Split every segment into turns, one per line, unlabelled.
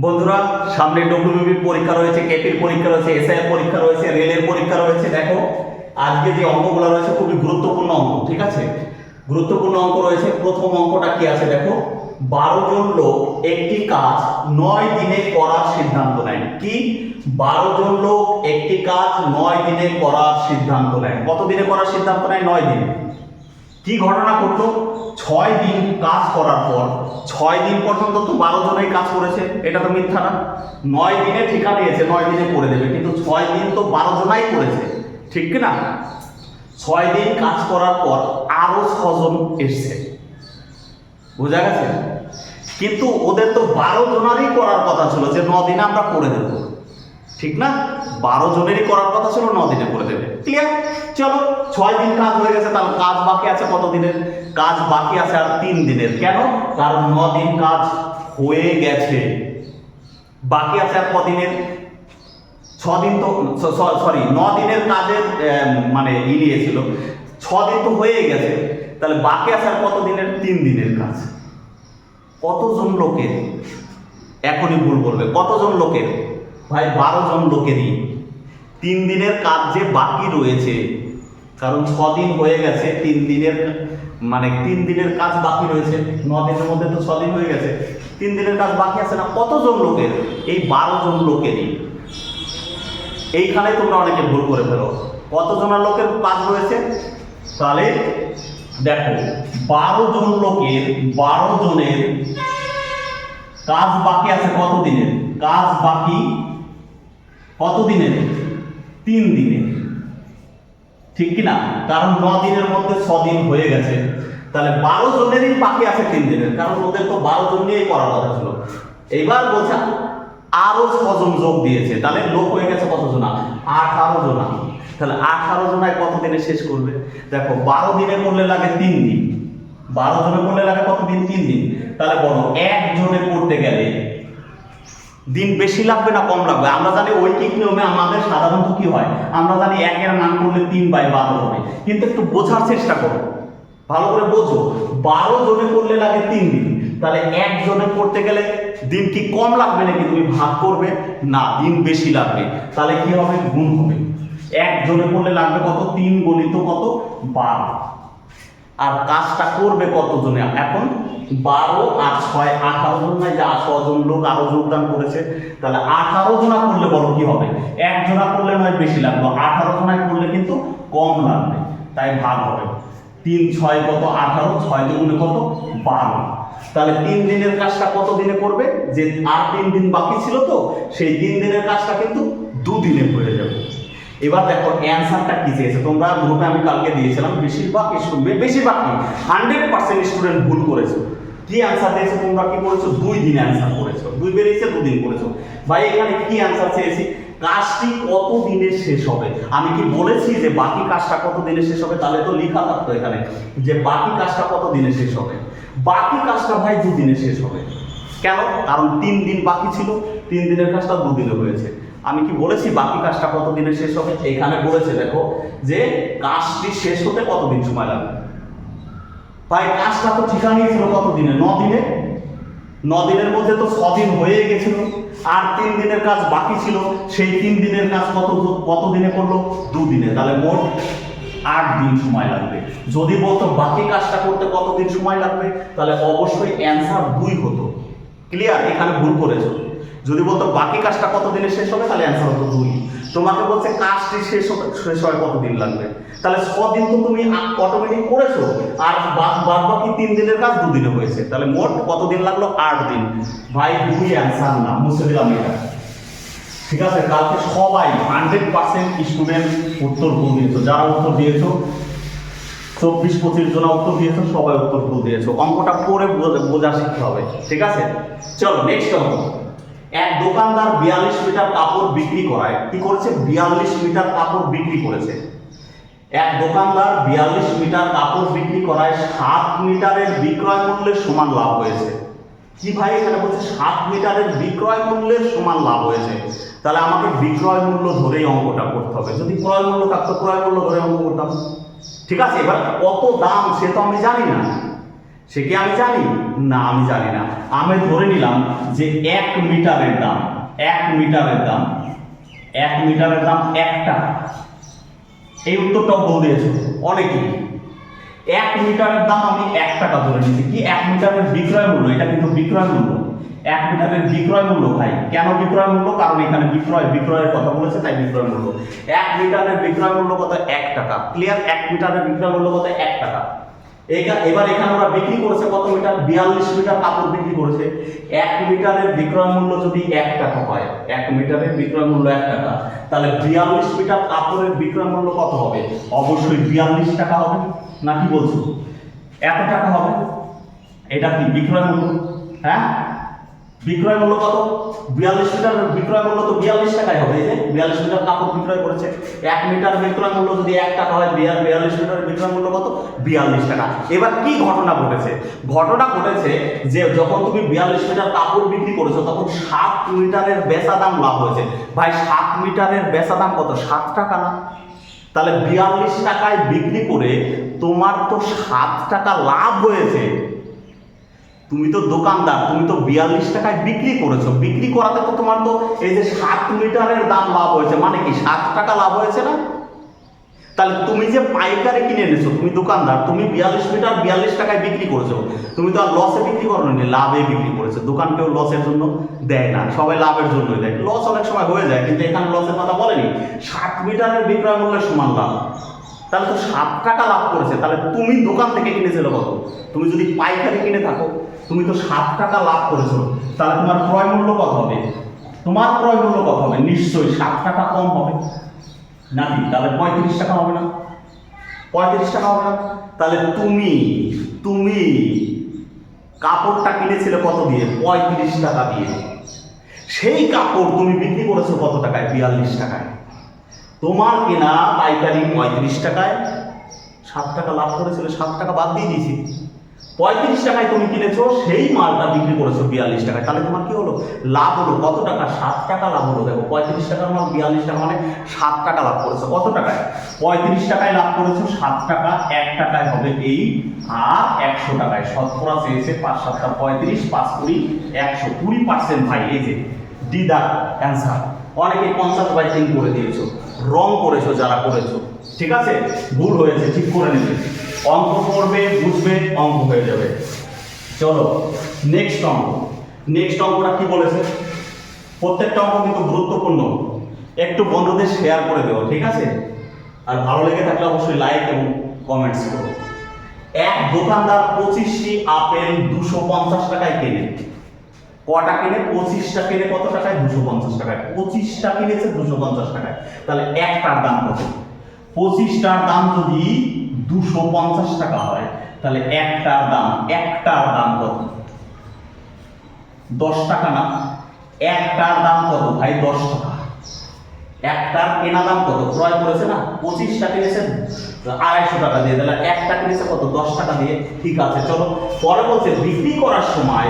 বন্ধুরা, সামনে ডব্লিউবি পরীক্ষা রয়েছে কেপির পরীক্ষা রয়েছে এসআইয়ের পরীক্ষা রয়েছে, রেলের পরীক্ষা রয়েছে, দেখো। আজকে যে অঙ্কগুলো রয়েছে, খুবই গুরুত্বপূর্ণ অঙ্ক, ঠিক আছে? গুরুত্বপূর্ণ অঙ্ক রয়েছে, প্রথম অঙ্কটা কি আছে দেখো? বারো জন লোক একটি কাজ নয় দিনে করার সিদ্ধান্ত নেয়। কি? বারো জন লোক একটি কাজ নয় দিনে করার সিদ্ধান্ত নেয়। কত দিনে করার সিদ্ধান্ত নেয়? নয় দিনে। কি ঘটনা ঘটলো? ছয় দিন কাজ করার পর, ছয় দিন পর্যন্ত তো বারো জনেই কাজ করেছে, এটা তো মিথ্যা না। নয় দিনে ঠিকা দিয়েছে, নয় দিনে করে দেবে, কিন্তু ছয় দিন তো বারো জনাই করেছে, ঠিক না ছয় দিন কাজ করার পর আরও ছজন এসছে। বোঝা গেছে? কিন্তু ওদের তো বারো জনারই করার কথা ছিল যে, ন দিনে আমরা করে দেবো। ঠিক না? বারো জনেরই করার কথা ছিল, ন দিনে করে দেবে। ক্লিয়ার চলো, ছয় দিন কাজ হয়ে গেছে, তাহলে কাজ বাকি আছে কত দিনের? কাজ বাকি আছে আর তিন দিনের। কেন? কারণ ন দিন কাজ হয়ে গেছে। বাকি আছে আর কদিনের? ছ দিন তো সরি ন দিনের কাজের মানে ই নিয়েছিল। ছ দিন তো হয়ে গেছে। তাহলে বাকি আছে আর কত দিনের? তিন দিনের কাজ। কতজন লোকের? এখনই ভুল বলবে। কতজন লোকের? ভাই, বারো জন লোকেরই। তিন দিনের কাজ যে বাকি রয়েছে, কারণ ছ দিন হয়ে গেছে, তিন দিনের মানে তিন দিনের কাজ বাকি রয়েছে, ন দিনের মধ্যে তো ছ দিন হয়ে গেছে, তিন দিনের কাজ বাকি আছে না? কতজন লোকের? এই বারো জন লোকেরই। এইখানে তোমরা অনেকে ভুল করে ফেলো। কতজনের লোকের কাজ রয়েছে? তাহলে দেখো, বারো জন লোকের, বারো জনের কাজ বাকি আছে কত দিনের কাজ বাকি কত দিনের তিন দিনের ঠিক কি না? কারণ ন দিনের মধ্যে ছ দিন হয়ে গেছে। তাহলে বারো জনেরই বাকি আছে তিন দিনের। কারণ ওদের তো বারো জন নিয়েই করার কথা ছিল। এইবার বলছে, আরও ছজন যোগ দিয়েছে। তাহলে লোক হয়ে গেছে কতজনা? আঠারো জনা। তাহলে আঠারো জনায় কত দিনে শেষ করবে? দেখো, বারো দিনে করলে লাগে তিন দিন। বারো জনে করলে লাগে কত দিন তিন দিন। তাহলে বলো, এক জনে করতে গেলে দিন বেশি লাগবে না কম লাগবে? আমরা জানি ঐকিক নিয়মে আমাদের সাধারণত কি হয়? আমরা জানি একের মান করলে তিন বাই বারো হবে। কিন্তু একটু বোঝার চেষ্টা করো। ভালো করে বোঝো। বারো জনে করলে লাগে তিন দিন। তাহলে এক জনে করতে গেলে দিন কি কম লাগবে নাকি তুমি ভাগ করবে? না, দিন বেশি লাগবে। তাহলে কি হবে? গুণ হবে। এক জনে করলে লাগবে কত? তিন গণিত কত? বারো। আর কাজটা করবে কতজনে? এখন বারো আর ছয়, আঠারো জন নাই, যা ছজন লোক আরও যোগদান করেছে। তাহলে আঠারো জনা করলে বলো কি হবে? এক জনা করলে নয়, বেশি লাগবে। আঠারো জনায় করলে কিন্তু কম লাগবে। তাই ভাগ হবে। তিন, ছয় কত? আঠারো, ছয় দুগুণে কত? বারো। তাহলে তিন দিনের কাজটা কত দিনে করবে? যে আর তিন দিন বাকি ছিল তো, সেই তিন দিনের কাজটা কিন্তু দুদিনে হয়ে যাবে। এবার দেখো অ্যান্সারটা কি চেয়েছে? তোমরা গ্রুপে আমি কালকে দিয়েছিলাম, বেশিরভাগ বেশিরভাগ কি? হান্ড্রেড পার্সেন্ট স্টুডেন্ট ভুল করেছ। কি অ্যান্সার দিয়েছ তোমরা কি করেছ? দুই দিন অ্যান্সার করেছ। দুই বেরিয়েছে, দুদিন করেছ। ভাই, এখানে কি অ্যান্সার চেয়েছি? কাজটি কত দিনে শেষ হবে? আমি কি বলেছি যে বাকি কাজটা কত দিনে শেষ হবে? তাহলে তো লেখা থাকতো এখানে যে বাকি কাজটা কত দিনে শেষ হবে? বাকি কাজটা ভাই দুদিনে শেষ হবে। কেন? কারণ তিন দিন বাকি ছিল। তিন দিনের কাজটা দুদিনে হয়েছে। আমি কি বলেছি? বাকি কাজটা কত দিনে শেষ হবে? এখানে বলেছে, দেখো, যে কাজটি শেষ হতে কতদিন সময় লাগবে? ভাই, কাজটা তো ঠিকানাই ছিল কত দিনে ন দিনে ন দিনের মধ্যে তো ছদিন হয়ে গেছিল। আর তিন দিনের কাজ বাকি ছিল। সেই তিন দিনের কাজ কত কত দিনে করল? দুদিনে। তাহলে মোট আট দিন সময় লাগবে। যদি বলতো বাকি কাজটা করতে কতদিন সময় লাগবে? তাহলে অবশ্যই অ্যান্সার দুই হতো। ক্লিয়ার এখানে ভুল করেছ। যদি বলতো, বাকি কাজটা কত দিনে শেষ হবে? তাহলে অ্যান্সার হতো দুই। তোমাকে বলছে, কাজটি শেষ হবে, শেষ হয় কতদিন লাগবে? তাহলে ছদিন তো তুমি অটোমেটিক করেছ, আর বাদ বাকি তিন দিনের কাজ দুদিনে হয়েছে। তাহলে মোট কতদিন লাগল? আট দিন। ভাই দুই অ্যান্সার না মুছে দিলাম এটা ঠিক আছে? কালকে সবাই হান্ড্রেড পার্সেন্ট স্টুডেন্ট উত্তর ভুল দিয়েছ। যারা উত্তর দিয়েছ, চব্বিশ, পঁচিশ জন উত্তর দিয়েছ, সবাই উত্তর ভুল দিয়েছ। অঙ্কটা পরে বোঝা শিখতে হবে। ঠিক আছে? চলো নেক্সট অঙ্ক এক দোকানদার বিয়াল্লিশ মিটার কাপড় বিক্রি করায়। কি করেছে? বিয়াল্লিশ মিটার কাপড় বিক্রি করেছে। এক দোকানদার বিয়াল্লিশ মিটার কাপড় বিক্রি করায় সাত মিটারের বিক্রয় মূল্যের সমান লাভ হয়েছে। কি ভাই এখানে বলছে সাত মিটারের বিক্রয় মূল্যের সমান লাভ হয়েছে? তাহলে আমাকে বিক্রয় মূল্য ধরেই অঙ্কটা করতে হবে। যদি ক্রয় মূল্য থাকতো, ক্রয় মূল্য ধরে অঙ্ক করতাম। ঠিক আছে, এবার কত দাম সে তো আমি জানি না। সে কি আমি জানি? না, আমি জানি না। আমি ধরে নিলাম যে এক মিটারের দাম, এক মিটারের দাম, এক মিটারের দাম এক টাকা এই উত্তরটাও বল দিয়েছ, অনেকেই। এক মিটারের দাম আমি এক টাকা ধরে নিচ্ছি কি এক মিটারের বিক্রয় মূল্য? এটা কিন্তু বিক্রয় মূল্য। এক মিটারের বিক্রয় মূল্য, ভাই। কেন বিক্রয় মূল্য? কারণ এখানে বিক্রয়, বিক্রয়ের কথা বলেছে, তাই বিক্রয় মূল্য। এক মিটারের বিক্রয় মূল্য কত? এক টাকা। ক্লিয়ার এক মিটারের বিক্রয় মূল্য কত? এক টাকা। এবার এখানে ওরা বিক্রি করেছে কত মিটার? বিয়াল্লিশ মিটার কাপড় বিক্রি করেছে। এক মিটারের বিক্রয় মূল্য যদি এক টাকা হয়, এক মিটারের বিক্রয় মূল্য এক টাকা, তাহলে বিয়াল্লিশ মিটার কাপড়ের বিক্রয় মূল্য কত হবে? অবশ্যই বিয়াল্লিশ টাকা হবে। না কি বলছো? এত টাকা হবে? এটা কি বিক্রয় মূল্য? হ্যাঁ? বিক্রয় মূল্য কত? বিয়াল্লিশ মিটার বিক্রয় মূল্য তো বিয়াল্লিশ টাকায় হবে। এই যে বিয়াল্লিশ মিটার কাপড় বিক্রয় করেছে। এক মিটার বিক্রয় মূল্য যদি এক টাকা হয়, বিয়াল- বিয়াল্লিশ মিটার বিক্রয় মূল্য কত? বিয়াল্লিশ টাকা। এবার কি ঘটনা ঘটেছে? ঘটনা ঘটেছে যে যখন তুমি বিয়াল্লিশ মিটার কাপড় বিক্রি করেছ, তখন সাত মিটারের বেচা দাম লাভ হয়েছে। ভাই, সাত মিটারের বেচা দাম কত? সাত টাকা না? তাহলে বিয়াল্লিশ টাকায় বিক্রি করে তোমার তো সাত টাকা লাভ হয়েছে। তুমি তো দোকানদার, তুমি তো বিয়াল্লিশ টাকায় বিক্রি করেছ। বিক্রি করাতে তো তোমার তো এই যে সাত মিটারের দাম লাভ হয়েছে মানে কি সাত টাকা লাভ হয়েছে না? তাহলে তুমি যে পাইকারি কিনে এনেছো, তুমি দোকানদার, তুমি বিয়াল্লিশ মিটার বিয়াল্লিশ টাকায় বিক্রি করেছ। তুমি তো আর লসে বিক্রি করো নি লাভে বিক্রি করেছ। দোকান কেউ লসের জন্য দেয় না, সবাই লাভের জন্যই দেয়। লস অনেক সময় হয়ে যায়, কিন্তু এখানে লসের কথা বলেনি। ষাট মিটারের বিক্রয় মূল্যের সমান লাভ। তাহলে তো সাত টাকা লাভ করেছে। তাহলে তুমি দোকান থেকে কিনেছিলে কত? তুমি যদি পাইকারি কিনে থাকো, তুমি তো সাত টাকা লাভ করেছ। তাহলে তোমার ক্রয় মূল্য কত হবে? তোমার ক্রয় মূল্য কত হবে? নিশ্চয়ই সাত টাকা কম হবে। নাকি তাহলে পঁয়ত্রিশ টাকা হবে না। পঁয়ত্রিশ টাকা হবে না। তাহলে তুমি তুমি কাপড়টা কিনেছিলে কত দিয়ে? পঁয়ত্রিশ টাকা দিয়ে। সেই কাপড় তুমি বিক্রি করেছ কত টাকায়? বিয়াল্লিশ টাকায়। তোমার কেনা পাইকারি পঁয়ত্রিশ টাকায় সাত টাকা লাভ করেছিল, সাত টাকা বাদ দিয়ে দিয়েছি। পঁয়ত্রিশ টাকায় তুমি কিনেছো, সেই মালটা বিক্রি করেছ বিয়াল্লিশ টাকায়। তাহলে তোমার কি হলো? লাভ হলো কত টাকা? সাত টাকা লাভ হলো। দেখো, পঁয়ত্রিশ টাকার মাল বিয়াল্লিশ টাকা মানে সাত টাকা লাভ করেছ। কত টাকায়? পঁয়ত্রিশ টাকায় লাভ করেছ, সাত টাকা, এক টাকায় হবে এই, আর একশো টাকায়। শতকরা চেয়েছে পাঁচ সাতটা পঁয়ত্রিশ, পাঁচ কুড়ি, একশো কুড়ি পার্সেন্ট ভাই। এই যে ডি অ্যান্সার অনেকে পঞ্চাশ বাই তিন করে দিয়েছ। রং করেছ, যারা করেছ। ঠিক আছে? ভুল হয়েছে, ঠিক করে নেবে। অঙ্ক করবে বুঝবে, অঙ্ক হয়ে যাবে। চলো নেক্সট অঙ্ক। নেক্সট অঙ্কটা কি বলেছে? প্রত্যেকটা অঙ্ক কিন্তু গুরুত্বপূর্ণ। একটু বন্ধুদের শেয়ার করে দেবো, ঠিক আছে? আর ভালো লেগে থাকলে অবশ্যই লাইক এবং কমেন্টস করো। এক দোকানদার পঁচিশটি আপেল দুশো পঞ্চাশ টাকায় কেনে। কটা কিনে? পঁচিশটা কিনে কত টাকায়? দুশো পঞ্চাশ টাকায়। পঁচিশটা কিনেছে দুশো পঞ্চাশ টাকায়। তাহলে একটার দাম কত? পঁচিশটার দাম যদি দুশো পঞ্চাশ টাকা হয়, তাহলে একটার দাম একটার দাম কত? দশ টাকা না? একটার দাম কত ভাই? দশ টাকা। একটার কেনা দাম কত? ক্রয় করেছে না? পঁচিশটা কিনেছে আড়াইশো টাকা দিয়ে, তাহলে একটা কিনেছে কত? দশ টাকা দিয়ে। ঠিক আছে, চলো। পরে বলছে, বিক্রি করার সময়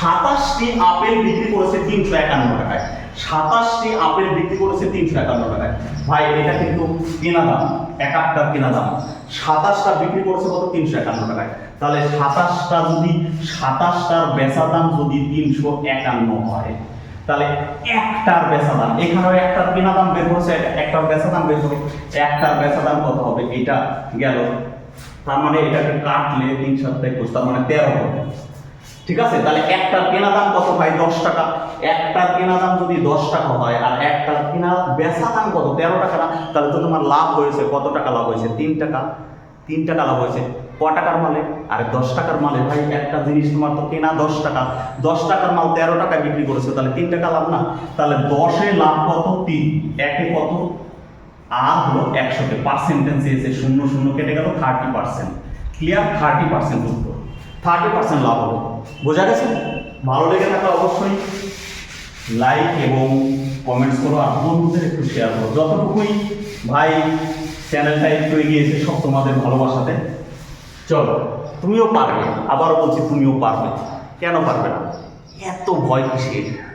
সাতাশটি আপেল বিক্রি করেছে তিনশো একান্ন টাকায়। সাতাশটি আপেল বিক্রি করেছে তিনশো একান্ন টাকায়। ভাই, এটা কিন্তু কেনা দাম, এক একটার কেনা দাম। সাতাশটা বিক্রি করেছে কত? তিনশো একান্ন টাকায়। তাহলে সাতাশটা যদি, সাতাশটার বেচা দাম যদি তিনশো একান্ন হয় তাহলে একটার বেচা দাম এখানেও একটার কেনা দাম বের করছে একটার বেচা দাম বের করো একটার বেচা দাম কত হবে? এটা গেল। তার মানে এটাকে কাটলে তিন সাতটা একুশ, তার মানে তেরো হবে। ঠিক আছে? তাহলে একটার কেনা দাম কত ভাই দশ টাকা। একটার কেনা দাম যদি দশ টাকা হয়, আর একটার কেনা বেচা দাম কত? তেরো টাকা তাহলে তো তোমার লাভ হয়েছে। কত টাকা লাভ হয়েছে? তিন টাকা। তিন টাকা লাভ হয়েছে। ক টাকার মালে? আরে দশ টাকার মালে ভাই, একটা জিনিস তোমার তো কেনা দশ টাকা। দশ টাকার মাল তেরো টাকা বিক্রি করেছে, তাহলে তিন টাকা লাভ না। তাহলে দশে লাভ কত? তিন। একে কত? আর হলো একশোতে পার্সেন্টেজ এসে শূন্য শূন্য কেটে গেল thirty percent clear thirty percent উত্তর। থার্টি পার্সেন্ট লাভ হলো। বোঝা গেছে? ভালো লেগে থাকলে অবশ্যই। লাইক এবং কমেন্টস করো, আর বন্ধুদের একটু শেয়ার করো। যতটুকুই ভাই চ্যানেলটা একটু এগিয়েছে সব তোমাদের ভালোবাসাতে। চলো, তুমিও পারবে, আবারও বলছি তুমিও পারবে। কেন পারবে না? এত ভয় কিসের?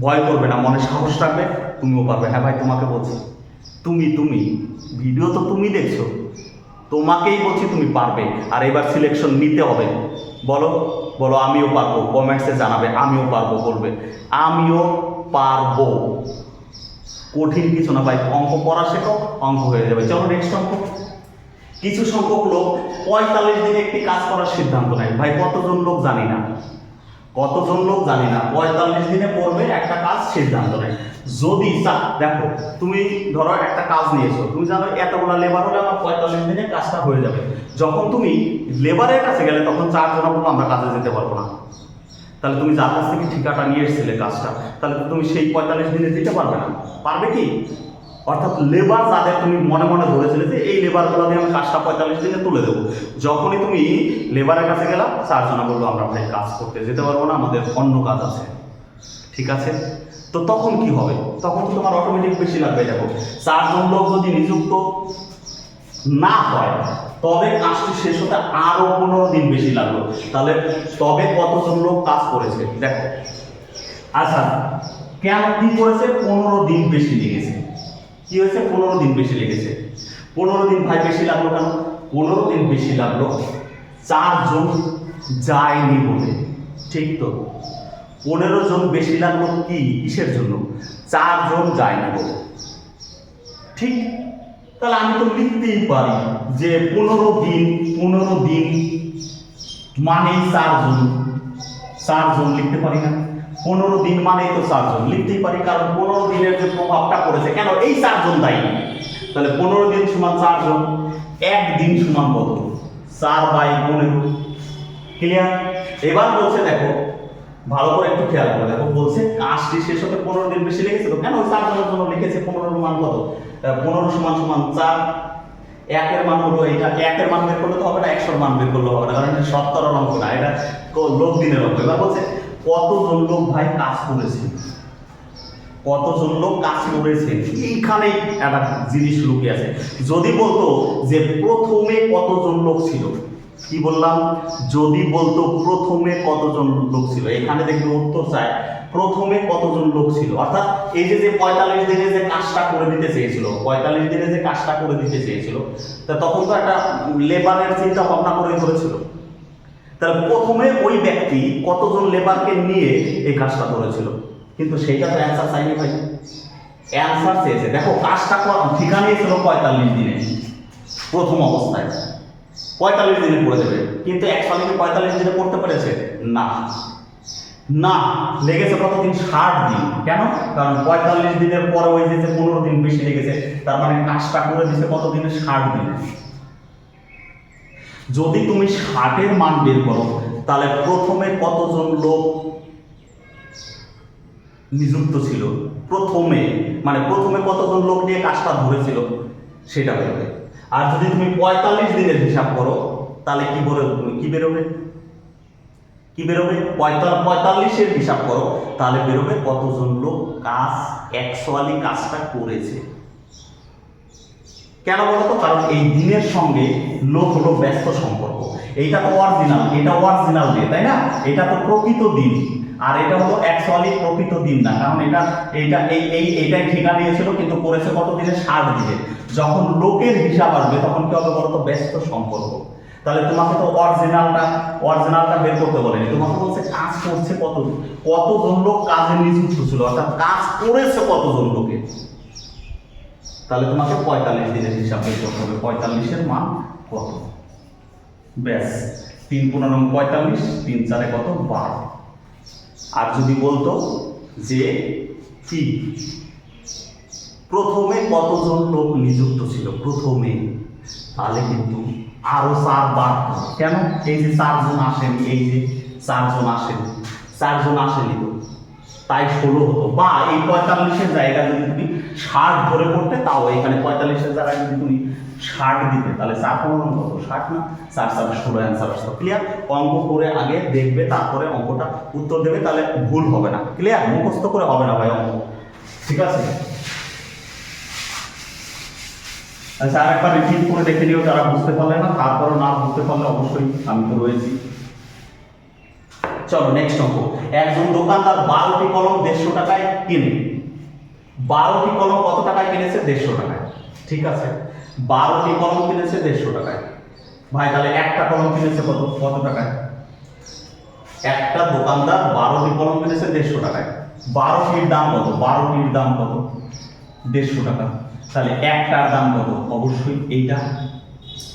ভয় করবে না, মনে সাহস রাখবে, তুমিও পারবে। হ্যাঁ ভাই, তোমাকে বলছি। তুমি তুমি ভিডিও তো তুমি দেখছ। তোমাকেই বলছি তুমি পারবে। আর এবার সিলেকশন নিতে হবে। বলো বলো, আমিও পারব। কমেন্টসে জানাবে, আমিও পারব বলবে। আমিও পারব। কঠিন কিছু না ভাই, অঙ্ক পড়া শেখো, অঙ্ক হয়ে যাবে। চলো নেক্সট অঙ্ক। কিছু সংখ্যক লোক পঁয়তাল্লিশ দিনে একটি কাজ করার সিদ্ধান্ত নেয়। ভাই, কতজন লোক জানি না। কতজন লোক জানি না। পঁয়তাল্লিশ দিনে পড়বে একটা কাজ, সিদ্ধান্ত নেয়। যদি দেখো, তুমি ধরো একটা কাজ নিয়েছো, তুমি জানো এতগুলো লেবার হলে আমার পঁয়তাল্লিশ দিনে কাজটা হয়ে যাবে। যখন তুমি লেবারের কাছে গেলে, তখন চারজনা বলব আমরা কাজে যেতে পারব না। তাহলে তুমি যার কাছ থেকে ঠিকাটা নিয়ে এসেছিলে কাজটা, তাহলে তুমি সেই পঁয়তাল্লিশ দিনে দিতে পারবে না। পারবে কি? অর্থাৎ লেবার যাদের তুমি মনে মনে ধরেছিলে যে এই লেবারগুলো দিয়ে আমি কাজটা পঁয়তাল্লিশ দিনে তুলে দেবো। যখনই তুমি লেবারের কাছে গেলা চারজনা বলব আমরা ভাই কাজ করতে যেতে পারব না, আমাদের অন্য কাজ আছে। ঠিক আছে? তো তখন কি হবে? তখন তো তোমার অটোমেটিক বেশি লাগবে, দেখো। চারজন লোক যদি নিযুক্ত না হয়, তবে কাজটি শেষ হতে আরও পনেরো দিন বেশি লাগল। তাহলে তবে কতজন লোক কাজ করেছে? দেখো। আচ্ছা কেন কি করেছে? পনেরো দিন বেশি লেগেছে। কি হয়েছে? পনেরো দিন বেশি লেগেছে। পনেরো দিন ভাই বেশি লাগল কেন? পনেরো দিন বেশি লাগল, চারজন যায়নি বলে। ঠিক তো? পনেরো জন বেশি লাগল কি? কিসের জন্য? চারজন যায়নি বলে। ঠিক? তাহলে আমি তো লিখতেই পারি যে পনেরো দিন পনেরো দিন মানে চারজন। চারজন লিখতে পারি না? পনেরো দিন মানেই তো চারজন। লিখতেই পারি, কারণ পনেরো দিনের যে প্রভাবটা পড়েছে, কেন এই চারজন দায়ী? তাহলে পনেরো দিন সমান চারজন একদিন সমান কত? চার বাই পনেরো। ক্লিয়ার এবার বলছে, দেখো, ভালো করে একটু খেয়াল করে দেখো, বলছে কাজটি শেষ হতে পনেরো দিন বেশি লেগেছে তো কেন ওই চারজনের জন্য লিখেছে পনেরো মান কত? পনেরো সমান সমান চার, একের মান হলো এটা একের মান বের করলে তো হবে না, একশোর মান বের করলে হবে না, কারণ এটা সত্তরের অঙ্ক না, এটা লোক দিনের অঙ্ক। এবার বলছে কতজন লোক ভাই কাজ করেছে? কতজন লোক কাজ করেছে? এইখানেই একটা জিনিস লুকিয়ে আছে। যদি বলতো যে প্রথমে কতজন লোক ছিল? কি বললাম? যদি বলতো প্রথমে কতজন লোক ছিল? এখানে দেখবে উত্তর চায়, প্রথমে কতজন লোক ছিল? অর্থাৎ এই যে যে পঁয়তাল্লিশ দিনে যে কাজটা করে দিতে চেয়েছিল, পঁয়তাল্লিশ দিনে যে কাজটা করে দিতে চেয়েছিল, তা তখন তো একটা লেবারের চিন্তা ভাবনা করে করেছিল। তাহলে প্রথমে ওই ব্যক্তি কতজন লেবারকে নিয়ে এই কাজটা করেছিল? কিন্তু সেইটা তো অ্যান্সার চাইনি ভাই। অ্যান্সার চেয়েছে। দেখো, কাজটা কর- ঠিকানাই ছিল পঁয়তাল্লিশ দিনে। প্রথম অবস্থায়। পঁয়তাল্লিশ দিনে করে দেবে। কিন্তু একশো কি পঁয়তাল্লিশ দিনে করতে পেরেছে? না। না, লেগেছে কতদিন? ষাট দিন। কেন? কারণ পঁয়তাল্লিশ দিনের পরে ওই যে পনেরো দিন বেশি লেগেছে, তার মানে কাজটা করে দিছে কত দিনে ষাট দিনে। যদি তুমি ষাটের মান বের করো, তাহলে প্রথমে কতজন লোক নিযুক্ত ছিল? প্রথমে মানে প্রথমে কতজন লোক নিয়ে কাজটা ধরেছিল? সেটা বেরোবে আর যদি তুমি পঁয়তাল্লিশ দিনের হিসাব করো, তাহলে কি বেরোবে কি বেরোবে? কি বেরোবে? পঁয়তাল, পঁয়তাল্লিশের হিসাব করো, তাহলে বেরোবে কতজন লোক কাজ অ্যাকচুয়ালি কাজটা করেছে। কেন বলতো? কারণ এই দিনের সঙ্গে লোক হলো ব্যস্ত সম্পর্ক। এইটা তো অরিজিনাল এটা অরিজিনাল ডে তাই না? এটা তো প্রকৃত দিন। আর এটা হলো অ্যাকচুয়ালি প্রকৃত দিন না, কারণ এটা এইটা এই এই এইটাই ঠিকা নিয়েছিল কিন্তু করেছে কত দিনে ষাট দিনে যখন লোকের হিসাব আসবে, তখন কি হবে বলতো? ব্যস্ত সম্পর্ক। তাহলে তোমাকে তো অরিজিনালটা অরিজিনালটা বের করতে বলেনি। তোমাকে বলছে, কাজ করছে কত, কতজন লোক কাজে নিযুক্ত ছিল? অর্থাৎ কাজ করেছে কতজন লোকে? তাহলে তোমাকে পঁয়তাল্লিশ দিনের হিসাব বের করতে হবে, পঁয়তাল্লিশের মান কত? ব্যাস, তিন পনেরো পঁয়তাল্লিশ, তিন চারে কত? বারো। আর যদি বলতো যে কি? প্রথমে কতজন লোক নিযুক্ত ছিল? প্রথমে। তাহলে কিন্তু আরও চার বাড়তো কেন? এই যে চারজন আসেনি, এই যে চারজন আসেনি চারজন আসেনি তো। তাই ষোলো হতো। বা এই পঁয়তাল্লিশের জায়গা যদি তুমি ষাট ধরে করতে তাও এখানে পঁয়তাল্লিশের জায়গায় যদি তুমি ষাট দিতে, তাহলে চার পনেরো কত ষাট না? চার চার, ষোলো অ্যান্সার আসতো। ক্লিয়ার অঙ্ক করে আগে দেখবে, তারপরে অঙ্কটা উত্তর দেবে, তাহলে ভুল হবে না। ক্লিয়ার মুখস্থ করে হবে না ভাই অঙ্ক। ঠিক আছে? আচ্ছা আরেকবার রিপিট করে দেখে নিও যারা বুঝতে পারলে না। তারপরে না বুঝতে পারলে অবশ্যই আমি তো রয়েছি। চলো নেক্সট অঙ্ক। একজন দোকানদার বারোটি কলম দেড়শো টাকায় কিনে। বারোটি কলম কত টাকায় কিনেছে? দেড়শো টাকায়। ঠিক আছে? বারোটি কলম কিনেছে দেড়শো টাকায়। ভাই, তাহলে একটা কলম কিনেছে কত? কত টাকায়? একটা দোকানদার বারোটি কলম কিনেছে দেড়শো টাকায়। বারোটির দাম কত? বারোটির দাম কত? দেড়শো টাকা। তাহলে একটার দাম কত? অবশ্যই এইটা।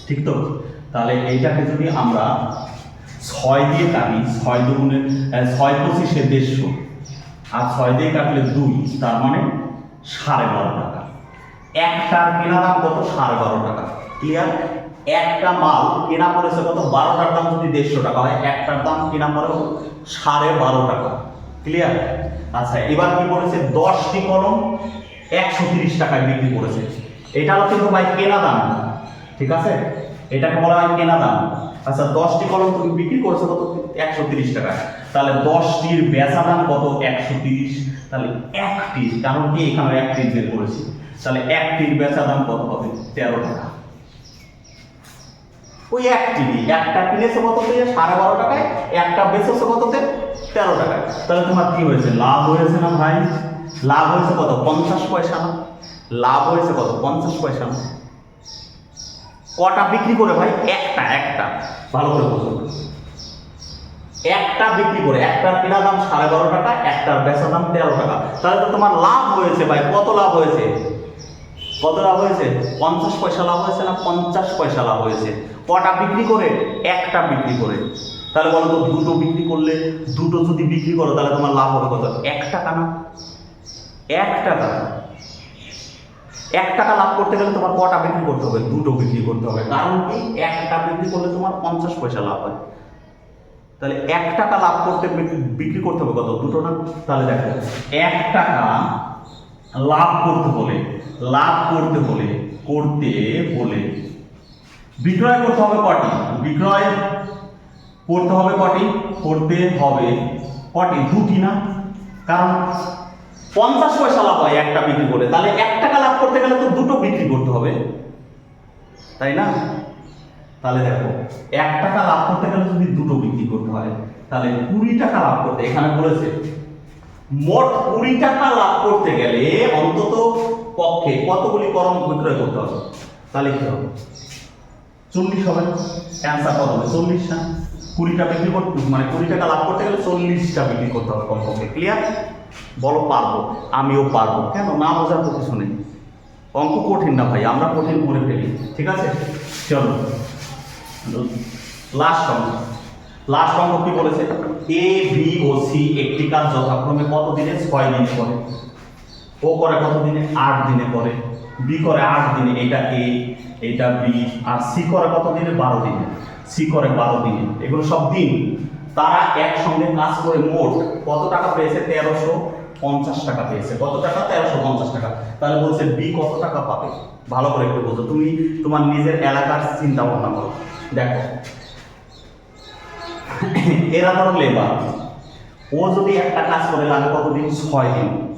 ঠিক তো? তাহলে এইটাকে যদি আমরা ছয় দিয়ে কাটি, ছয় দুগুণে ছয় পঁচিশে দেড়শো। আর ছয় দিয়ে কাটলে দুই, তার মানে সাড়ে বারো টাকা। একটার কেনা দাম কত? সাড়ে বারো টাকা। ক্লিয়ার একটা মাল কেনা পড়েছে কত? বারোটার দাম যদি দেড়শো টাকা হয়, একটার দাম কেনা পড়ে সাড়ে বারো টাকা। ক্লিয়ার আচ্ছা এবার কি করেছে দশটি কলম একশো তিরিশ টাকায় বিক্রি করেছে। এটা হলো কিন্তু ভাই কেনা দাম। ঠিক আছে? এটাকে বলা হয় কেনা দাম। আচ্ছা দশটি কলম তুমি বিক্রি করেছ কত? একশো তিরিশ টাকা তাহলে দশটির দাম কত? একশো তিরিশ। তাহলে একটির কারণ কি? এখানে একটির বের করেছি। তাহলে একটির বেচা দাম কত হবে? তেরো টাকা। ওই একটিরই একটা কিনেছে কততে? সাড়ে বারো টাকায়। একটা বেচেছে কততে? তেরো টাকায়। তাহলে তোমার কি হয়েছে? লাভ হয়েছে না ভাই? লাভ হয়েছে কত? পঞ্চাশ পয়সা না? লাভ হয়েছে কত? পঞ্চাশ পয়সা না? কটা বিক্রি করে ভাই? একটা একটা। ভালো করে বুঝুন একটা বিক্রি করে একটার কেনা দাম সাড়ে বারো টাকা একটার বেচা দাম তেরো টাকা। তাহলে তো তোমার লাভ হয়েছে ভাই, কত লাভ হয়েছে? কত লাভ হয়েছে? পঞ্চাশ পয়সা লাভ হয়েছে না পঞ্চাশ পয়সা লাভ হয়েছে? কটা বিক্রি করে? একটা বিক্রি করে। তাহলে বলো তো, দুটো বিক্রি করলে, দুটো যদি বিক্রি করো, তাহলে তোমার লাভ হবে কত? এক টাকা না? এক টাকা। এক টাকা লাভ করতে গেলে তোমার কটা বিক্রি করতে হবে? দুটো বিক্রি করতে হবে। কারণ কি একটা বিক্রি করলে তোমার পঞ্চাশ পয়সা লাভ হয়। তাহলে এক টাকা লাভ করতে বিক্রি- করতে হবে কত? দুটো না? তাহলে দেখো এক টাকা লাভ করতে হলে, লাভ করতে হলে করতে হলে বিক্রয় করতে হবে কটি? বিক্রয় করতে হবে কটি? করতে হবে কটি? দুটি না? কারণ পঞ্চাশ পয়সা লাভ হয় একটা বিক্রি করে। তাহলে এক টাকা লাভ করতে গেলে তো দুটো বিক্রি করতে হবে। তাই না? তাহলে দেখো, এক টাকা লাভ করতে গেলে যদি দুটো বিক্রি করতে হয়, তাহলে কুড়ি টাকা লাভ করতে, এখানে বলেছে, মোট কুড়ি টাকা লাভ করতে গেলে অন্তত পক্ষে কতগুলি করম বিক্রয় করতে হবে? তাহলে কি হবে? চল্লিশ হবে অ্যান্সার কত হবে? চল্লিশ না কুড়িটা বিক্রি করতে মানে কুড়ি টাকা লাভ করতে গেলে চল্লিশটা বিক্রি করতে হবে কমপক্ষে ক্লিয়ার বলো, পারব, আমিও পারব, কেন? না বোঝার তো কিছু নেই। অঙ্ক কঠিন না ভাই, আমরা কঠিন করে ফেলি, ঠিক আছে? চলো। লাস্ট অঙ্ক লাস্ট অঙ্ক কি বলেছে? এ বি ও সি একটি কাজ যথাক্রমে কত দিনে ছয় দিনে করে। ও করে কত দিনে আট দিনে করে। বি করে আট দিনে। এটা এ এটা বি আর সি করে কত দিনে বারো দিনে। সি করে বারো দিনে। এগুলো সব দিন। তারা একসঙ্গে কাজ করে মোট কত টাকা পেয়েছে? তেরোশো পঞ্চাশ টাকা পেয়েছে। কত টাকা? তেরোশো পঞ্চাশ টাকা। তাহলে বলছে বি কত টাকা পাবে? ভালো করে একটু বোঝো। তুমি তোমার নিজের এলাকার চিন্তা ভাবনা করো। দেখো। এরা ধরো লেবার ও যদি একটা কাজ করে লাগে কতদিন? ছয় দিন।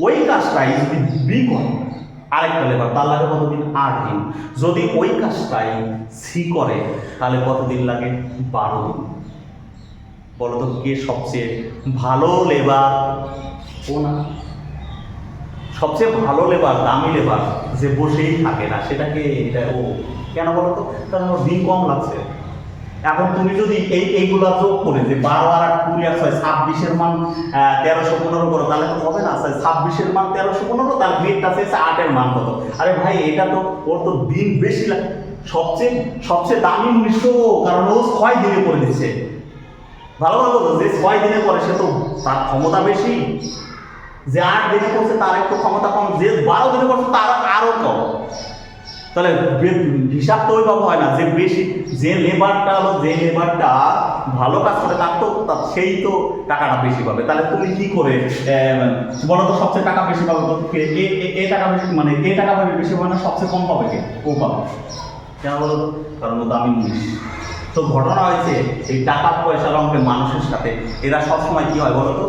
ওই কাজটাই যদি বি করে। আরেকটা লেবার তার লাগে কতদিন? আট দিন। যদি ওই কাজটাই সি করে, তাহলে কতদিন লাগে? বারো দিন। বলো তো কে সবচেয়ে ভালো লেবার ও না। সবচেয়ে ভালো লেবার দামি লেবার যে বসেই থাকে না সেটাকে এটা ও। কেন বলো তো? কারণ দিন কম লাগছে। এখন তুমি যদি এই, এইগুলা যোগ করে যে বারো আর আট কুড়ি আর ছয়, ছাব্বিশের মান তেরোশো পনেরো করো, তাহলে তো হবে না? ছাব্বিশের মান তেরোশো পনেরো, তার গ্রেডটা চেয়েছে আটের মান কত? আরে ভাই, এটা তো ওর তো দিন বেশি লাগে সবচেয়ে সবচেয়ে দামি জিনিস কারণ ও ছয় দিনে করে দিচ্ছে। ভালো ভালো যে ছয় দিনে করে, সে তো তার ক্ষমতা বেশি। যে আট দিনে করছে, তার একটু ক্ষমতা কম। যে বারো দিনে করছে, তার আরও কম। তাহলে হিসাব তো ওইভাবে হয় না। যে বেশি যে লেবারটা হলো, যে লেবারটা ভালো কাজ করে, তার তো সেই তো টাকাটা বেশি পাবে। তাহলে তুমি কি করে বলো তো সবচেয়ে টাকা বেশি পাবে এ টাকা বেশি মানে এ টাকা পাবে বেশি পাবে না, সবচেয়ে কম পাবে কে? ও পাবে। কেন বলো? কারণ ও দামি জিনিস তো ঘটনা হয়েছে, এই টাকা পয়সার অঙ্কে মানুষের সাথে এরা সবসময় কি হয় বলো তো?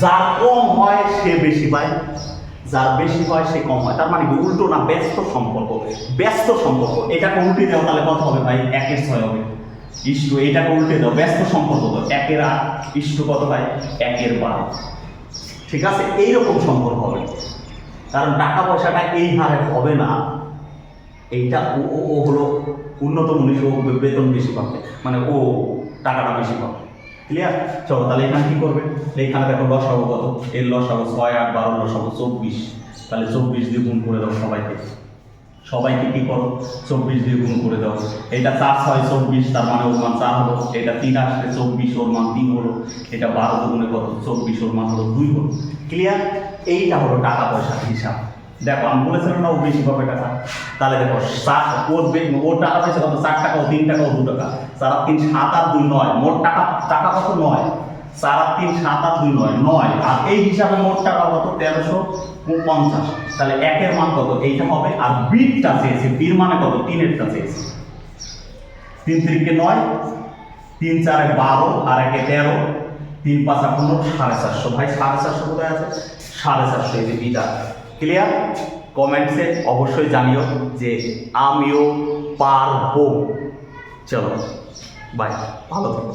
যার কম হয়, সে বেশি পায়। যার বেশি হয় সে কম হয়। তার মানে কি? উল্টো না, ব্যস্ত সম্পর্ক। ব্যস্ত সম্পর্ক। এটাকে উল্টে দাও, তাহলে কত হবে ভাই, একের ছয় হবে। ইস্টু এটাকে উল্টে দাও, ব্যস্ত সম্পর্ক তো। একের আট ইস্টু কত হয় একের বারো। ঠিক আছে? এইরকম সম্পর্ক হবে। কারণ টাকা পয়সাটা এই হারে হবে না। এইটা ও হলো উন্নত মনীষ ও বেতন বেশি পাবে। মানে ও টাকাটা বেশি পাবে। ক্লিয়ার চলো, তাহলে এখানে কি করবে? এইখানে দেখো লস লসাগু কত? এর লস লসাগু ছয়, আট, বারো, লস লসাগু চব্বিশ। তাহলে চব্বিশ দিয়ে গুণ করে দাও সবাইকে। সবাইকে কি করো? চব্বিশ দিয়ে গুণ করে দাও। এটা চার ছয় চব্বিশ, তার মানে ওর মান চার হলো। এটা তিন আসলে চব্বিশ, ওর মান তিন হলো। এটা বারো দুগুণে কত? চব্বিশ, ওর মান হলো দুই হলো। ক্লিয়ার এইটা হলো টাকা পয়সার হিসাব। দেখো, আমি বলেছিলাম না ও বেশি পাবে টাকা। তাহলে দেখো সাত ওর ওর টাকা পয়সা কত চার টাকা ও, তিন টাকা ও, দু টাকা। চার তিন, সাত আর দুই, নয়, মোট টাকা টাকা কত? নয়। চার তিন, সাত আর দুই, নয় নয়। আর এই হিসাবে মোট টাকা কত? তেরোশো পঞ্চাশ। তাহলে একের মান কত? এইটা হবে। আর বিটটা চেয়েছে, বির মানে কত? তিনেরটা চেয়েছে। তিন তিরিকে নয়, তিন চারে বারো, আর একে তেরো, তিন পাঁচা পনেরো, সাড়ে চারশো। ভাই, সাড়ে চারশো কোথায় আছে? সাড়ে চারশো এই যে বিটা। ক্লিয়ার কমেন্টসে অবশ্যই জানিও যে আমিও পারব। চলো বাই ভালো থেকো।